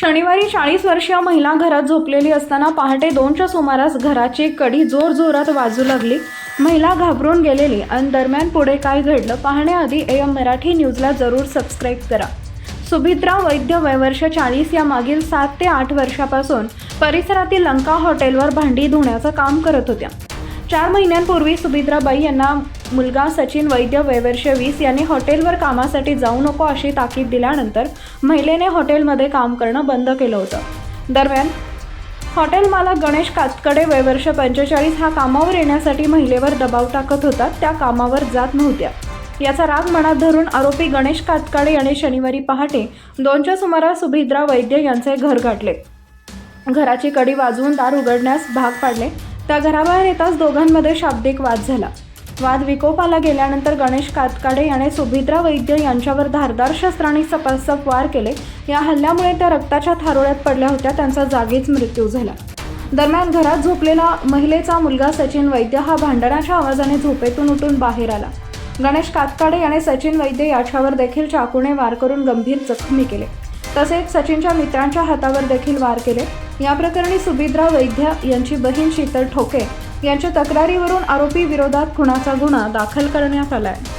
शनिवारी चाळीस वर्षीय महिला घरात झोपलेली असताना पहाटे दोनच्या सुमारास घराची कडी जोरजोरात वाजू लागली. महिला घाबरून गेलेली आणि दरम्यान पुढे काय घडलं पाहण्याआधी एम मराठी न्यूजला जरूर सबस्क्राईब करा. सुभित्रा वैद्य वयवर्ष चाळीस या मागील सात ते आठ वर्षापासून परिसरातील लंका हॉटेलवर भांडी धुण्याचं काम करत होत्या. चार महिन्यांपूर्वी सुभित्राबाई यांना मुलगा सचिन वैद्य वयवर्ष वीस यांनी हॉटेलवर कामासाठी जाऊ नको अशी ताकीद दिल्यानंतर महिलेने हॉटेलमध्ये काम करणं बंद केलं होतं. दरम्यान हॉटेल मालक गणेश कातकडे वयवर्ष पंचेचाळीस हा कामावर येण्यासाठी महिलेवर दबाव टाकत होता त्या कामावर जात नव्हत्या. याचा राग मनात धरून आरोपी गणेश कातकाडे याने शनिवारी पहाटे दोनच्या सुमारास सुभिद्रा वैद्य यांचे घर गाठले. घराची कडी वाजवून दार उघडण्यास भाग पाडले. त्या घराबाहेर येताच दोघांमध्ये शाब्दिक वाद झाला. वाद विकोपाला गेल्यानंतर गणेश कातकाडे याने सुभिद्रा वैद्य यांच्यावर धारदार शस्त्रांनी सपासप वार केले. या हल्ल्यामुळे त्या रक्ताच्या थारोळ्यात पडल्या होत्या. त्यांचा जागीच मृत्यू झाला. दरम्यान घरात झोपलेला महिलेचा मुलगा सचिन वैद्य हा भांडणाच्या आवाजाने झोपेतून उठून बाहेर आला. गणेश कातकाडे याने सचिन वैद्य याच्यावर देखील चाकूने वार करून गंभीर जखमी केले. तसेच सचिनच्या मित्रांच्या हातावर देखील वार केले. या प्रकरणी सुभिद्रा वैद्य यांची बहीण शीतल ठोके यांच्या तक्रारीवरून आरोपी विरोधात खुनाचा गुन्हा दाखल करण्यात आला आहे